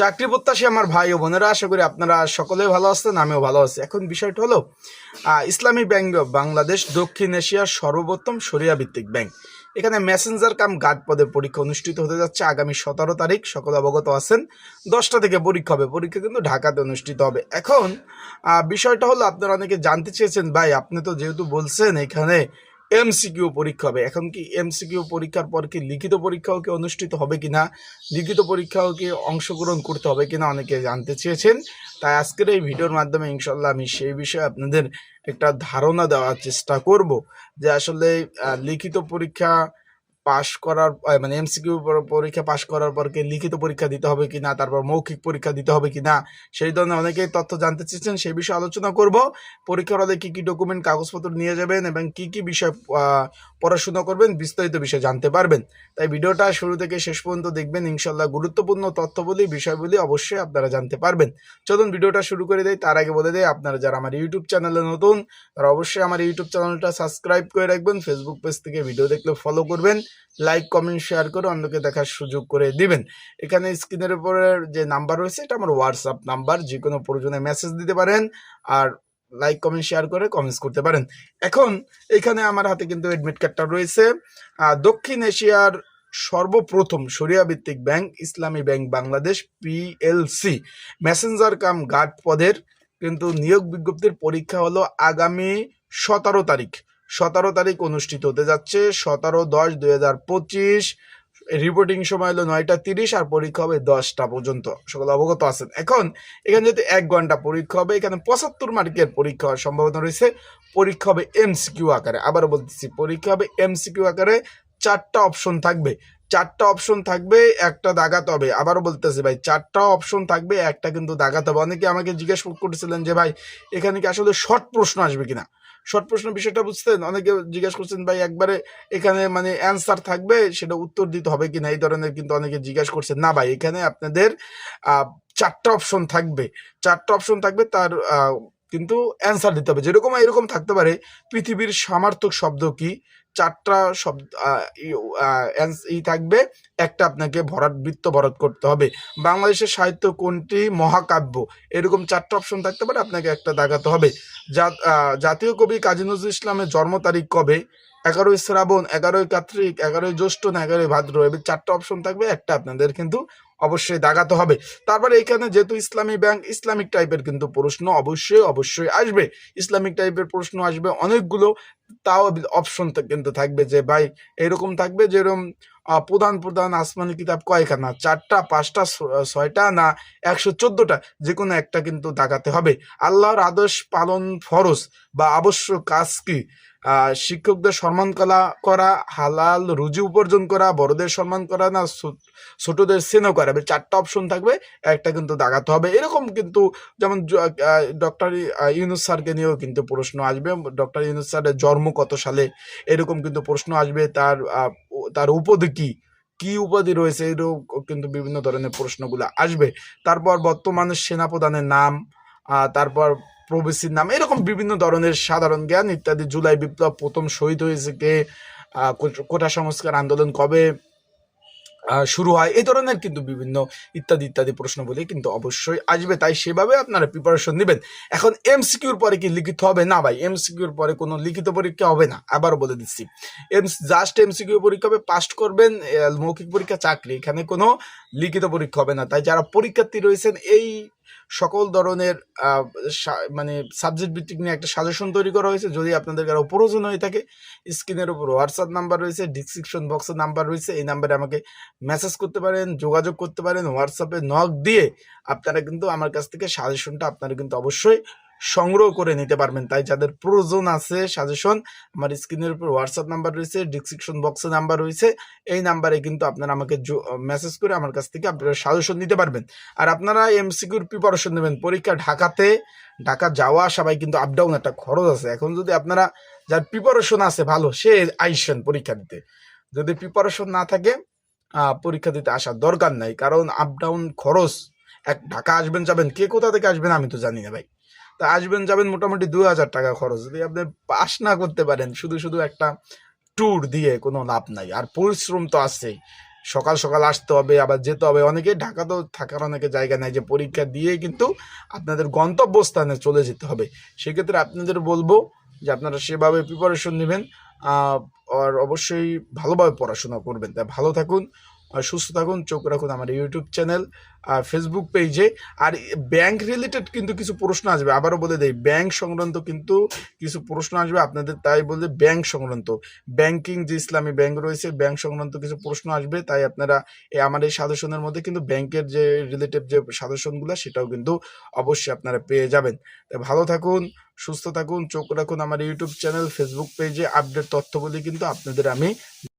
চাকরি প্রত্যাশী আমার ভাই ও বোনেরা, আশা করি আপনারা সকলে ভালো আছেন, আমিও ভালো আছি। এখন বিষয়টা হলো ইসলামী ব্যাংক বাংলাদেশ, দক্ষিণ এশিয়ার সর্বপ্রথম সরিয়া ভিত্তিক ব্যাংক। এখানে মেসেঞ্জার কাম গার্ড পদের পরীক্ষা অনুষ্ঠিত হতে যাচ্ছে আগামী সতেরো তারিখ, সকলে অবগত আছেন। দশটা থেকে পরীক্ষা হবে, পরীক্ষা কিন্তু ঢাকাতে অনুষ্ঠিত হবে। এখন বিষয়টা হলো, আপনারা অনেকে জানতে চেয়েছেন, ভাই, আপনি তো যেহেতু বলছেন এখানে এমসিকিউ পরীক্ষা হবে। এখন কি এমসিকিউ পরীক্ষার পর কি লিখিত পরীক্ষাও কি অনুষ্ঠিত হবে কিনা, লিখিত পরীক্ষাও কি অংশগ্রহণ করতে হবে কিনা অনেকে জানতে চেয়েছেন। তাই আজকের এই ভিডিওর মাধ্যমে ইনশাল্লাহ আমি সেই বিষয়ে আপনাদের একটা ধারণা দেওয়ার চেষ্টা করব যে আসলে লিখিত পরীক্ষা পাশ করার মানে এমসিকিউ পরীক্ষা পাশ করার পর কি লিখিত পরীক্ষা দিতে হবে কি না তারপর মৌখিক পরীক্ষা দিতে হবে কি না সেই ধরনের অনেকেই তথ্য জানতে চেয়েছেন, সেই বিষয়ে আলোচনা করব। পরীক্ষার হলে কী কী ডকুমেন্ট কাগজপত্র নিয়ে যাবেন এবং কি কি বিষয় পড়াশোনা করবেন, বিস্তারিত বিষয় জানতে পারবেন। তাই ভিডিওটা শুরু থেকে শেষ পর্যন্ত দেখবেন ইনশাল্লাহ গুরুত্বপূর্ণ তথ্যবলী বিষয়গুলি অবশ্যই আপনারা জানতে পারবেন। চলুন ভিডিওটা শুরু করে দেয় তার আগে বলে দেয় আপনারা যারা আমার ইউটিউব চ্যানেলে নতুন, তারা অবশ্যই আমার ইউটিউব চ্যানেলটা সাবস্ক্রাইব করে রাখবেন ফেসবুক পেজ থেকে ভিডিও দেখলে ফলো করবেন। লাইক কমেন্ট শেয়ার করে অন্যকে দেখার সুযোগ করে দিবেন। এখানে স্ক্রিনের উপরে যে নাম্বার রয়েছে, এটা আমার হোয়াটসঅ্যাপ নাম্বার যে কোনো প্রয়োজনে মেসেজ দিতে পারেন আর লাইক কমেন্ট শেয়ার করে কমেন্টস করতে পারেন। এখন এখানে আমার হাতে কিন্তু এডমিট কার্ডটা রয়েছে। দক্ষিণ এশিয়ার সর্বপ্রথম ভিত্তিক bank, Islami bank Bangladesh PLC messenger cum guard পদের কিন্তু নিয়োগ বিজ্ঞপ্তির পরীক্ষা হলো আগামী সতেরো তারিখ। সতেরো তারিখ অনুষ্ঠিত হতে যাচ্ছে, সতেরো দশ দুই হাজার পঁচিশ। রিপোর্টিং সময় হলো নয়টা তিরিশ আর পরীক্ষা হবে দশটা পর্যন্ত। সকলে অবগত আছেন। এখন এখানে যদি এক ঘণ্টা পরীক্ষা হবে, এখানে পঁচাত্তর মার্কের পরীক্ষা হওয়ার সম্ভাবনা রয়েছে। পরীক্ষা হবে এমসিকিউ আকারে। আবার বলতেছি, পরীক্ষা হবে এমসিকিউ আকারে চারটা অপশন থাকবে। চারটা অপশন থাকবে, একটা দাগাতে হবে। আবারও বলতেছি ভাই, চারটা অপশন থাকবে, একটা কিন্তু দাগাতে হবে। অনেকে আমাকে জিজ্ঞেস করতেছিলেন যে ভাই, এখানে কি আসলে শর্ট প্রশ্ন আসবে কিনা? শর্ট প্রশ্ন বিষয়টা বুঝতেন অনেকে জিজ্ঞাসা করছেন, ভাই, একবারে এখানে মানে অ্যান্সার থাকবে? সেটা উত্তর দিতে হবে কিনা? এই ধরনের কিন্তু অনেকে জিজ্ঞাসা করছেন, না ভাই, এখানে আপনাদের চারটা অপশন থাকবে। চারটা অপশন থাকবে, তার কিন্তু অ্যান্সার দিতে হবে। যেরকম এরকম থাকতে পারে, পৃথিবীর সামার্থক শব্দ কি? চারটা শব্দ ই- থাকবে। একটা আপনাকে ভরাট, বৃত্ত ভরাট করতে হবে। বাংলাদেশের সাহিত্য কোনটি? মহাকাব্য। এরকম চারটা অপশন থাকতে পারে, আপনাকে একটা দাগাতে হবে। জাতীয় কবি কাজী নজরুল ইসলামের জন্ম তারিখ কবে? এগারোই শ্রাবণ, এগারোই কার্তিক, এগারোই জ্যৈষ্ঠ না এগারোই ভাদ্র, এবার চারটে অপশন থাকবে, একটা আপনাদের কিন্তু অবশ্যই দাগাতে হবে। তারপরে এখানে যেহেতু ইসলামী ব্যাংক ইসলামিক টাইপের কিন্তু প্রশ্ন অবশ্যই অবশ্যই আসবে। ইসলামিক টাইপের প্রশ্ন আসবে অনেকগুলো, তাও অপশন কিন্তু থাকবে যে, ভাই, এরকম থাকবে যেরকম প্রধান প্রধান আসমানি কিতাব কয়খানা? চারটা, পাঁচটা ছয়টা না একশো চোদ্দটা? যে কোনো একটা কিন্তু দাগাতে হবে। আল্লাহর আদর্শ পালন ফরজ বা আবশ্যক কাজ কি? শিক্ষকদের সম্মান করা করা, হালাল রুজি উপার্জন করা, বড়দের সম্মান করা না ছোটদের স্নেহ করা? চারটা অপশন থাকবে, একটা কিন্তু দাগাতে হবে। এরকম কিন্তু যেমন ডক্টর ইউনুস স্যারকে নিয়েও কিন্তু প্রশ্ন আসবে। ডক্টর ইউনুস স্যারের জন্ম কত সালে? এরকম কিন্তু প্রশ্ন আসবে। তার তার উপাধি কি? কি উপাধি রয়েছে? এরকম কিন্তু বিভিন্ন ধরনের প্রশ্নগুলো আসবে। তারপর বর্তমান সেনাপ্রধানের নাম তারপর প্রবেশীর নাম, এরকম বিভিন্ন ধরনের সাধারণ জ্ঞান ইত্যাদি। জুলাই বিপ্লব প্রথম শহীদ হয়েছে কে? কোটা সংস্কার আন্দোলন কবে? শুরু হয়। এই ধরনের কিন্তু বিভিন্ন ইত্যাদি ইত্যাদি প্রশ্নগুলি কিন্তু অবশ্যই আসবে। তাই সেভাবে আপনারা প্রিপারেশন নেবেন। এখন এমসিকিউর পরে কি লিখিত হবে? না ভাই এমসিকিউর পরে কোনো লিখিত পরীক্ষা হবে না। আবার বলে দিচ্ছি। এম জাস্ট এমসিকিউ পরীক্ষা হবে পাস করবেন মৌখিক পরীক্ষা, চাকরি। এখানে কোনো লিখিত পরীক্ষা হবে না। তাই যারা পরীক্ষার্থী রয়েছেন, এই সকল ধরনের মানে সাবজেক্ট ভিত্তিক নিয়ে একটা সাজেশন তৈরি করা হয়েছে। যদি আপনাদের কারও প্রয়োজন হয়ে থাকে স্ক্রিনের উপর হোয়াটসঅ্যাপ নাম্বার রয়েছে ডিসক্রিপশন বক্সের নাম্বার রয়েছে, এই নাম্বারে আমাকে মেসেজ করতে পারেন, যোগাযোগ করতে পারেন হোয়াটসঅ্যাপে নক দিয়ে আপনারা কিন্তু আমার কাছ থেকে সাজেশনটা আপনারা কিন্তু অবশ্যই সংগ্রহ করে নিতে পারবেন। তাই যাদের প্রয়োজন আছে সাজেশন আমার স্ক্রিনের উপর হোয়াটসঅ্যাপ নাম্বার রয়েছে ডিসক্রিপশন বক্সে নাম্বার রয়েছে। এই নাম্বারে কিন্তু আপনারা আমাকে মেসেজ করে আমার কাছ থেকে আপনারা সাজেশন নিতে পারবেন। আর আপনারা এমসিকিউর প্রিপারেশন নেবেন। পরীক্ষা ঢাকাতে, ঢাকা যাওয়া সবাই কিন্তু আপ ডাউন একটা খরচ আছে। এখন যদি আপনারা, যার প্রিপারেশন আছে ভালো, সে আইসেন পরীক্ষা দিতে। যদি প্রিপারেশন না থাকে পরীক্ষা দিতে আসার দরকার নাই। কারণ আপ ডাউন খরচ, এক ঢাকা আসবেন যাবেন, কে কোথা থেকে আসবেন আমি তো জানি না ভাই। তা আসবেন, যাবেন মোটামুটি দুই হাজার টাকা খরচ। যদি আপনি পাস না করতে পারেন, শুধু শুধু একটা ট্যুর দিয়ে কোনো লাভ নাই। আর পরিশ্রম তো আছেই। সকাল সকাল আসতে হবে, আবার যেতে হবে। অনেকে ঢাকা তো থাকার অনেকে জায়গা নেই যে পরীক্ষা দিয়ে কিন্তু আপনাদের গন্তব্যস্থানে চলে যেতে হবে। সেক্ষেত্রে আপনাদের বলব যে আপনারা সেভাবে প্রিপারেশন নেবেন আর অবশ্যই ভালোভাবে পড়াশোনা করবেন। তাই ভালো থাকুন সুস্থ থাকুন, চোখ রাখুন আমার ইউটিউব চ্যানেল আর ফেসবুক পেজে আর ব্যাংক রিলেটেড কিন্তু কিছু প্রশ্ন আসবে, আবারও বলে দেয় ব্যাংক সংক্রান্ত কিন্তু কিছু প্রশ্ন আসবে, আপনাদের তাই বলে ব্যাংক সংক্রান্ত। ব্যাংকিং যে ইসলামী ব্যাংক রয়েছে ব্যাংক সংক্রান্ত কিছু প্রশ্ন আসবে, তাই আপনারা আমার এই সাজেশনের মধ্যে কিন্তু ব্যাংকের যে রিলেটেড যে সাজেশনগুলো সেটাও কিন্তু অবশ্যই আপনারা পেয়ে যাবেন। তাই ভালো থাকুন, সুস্থ থাকুন, চোখ রাখুন আমার ইউটিউব চ্যানেল ফেসবুক পেজে আপডেট তথ্যগুলি কিন্তু আপনাদের আমি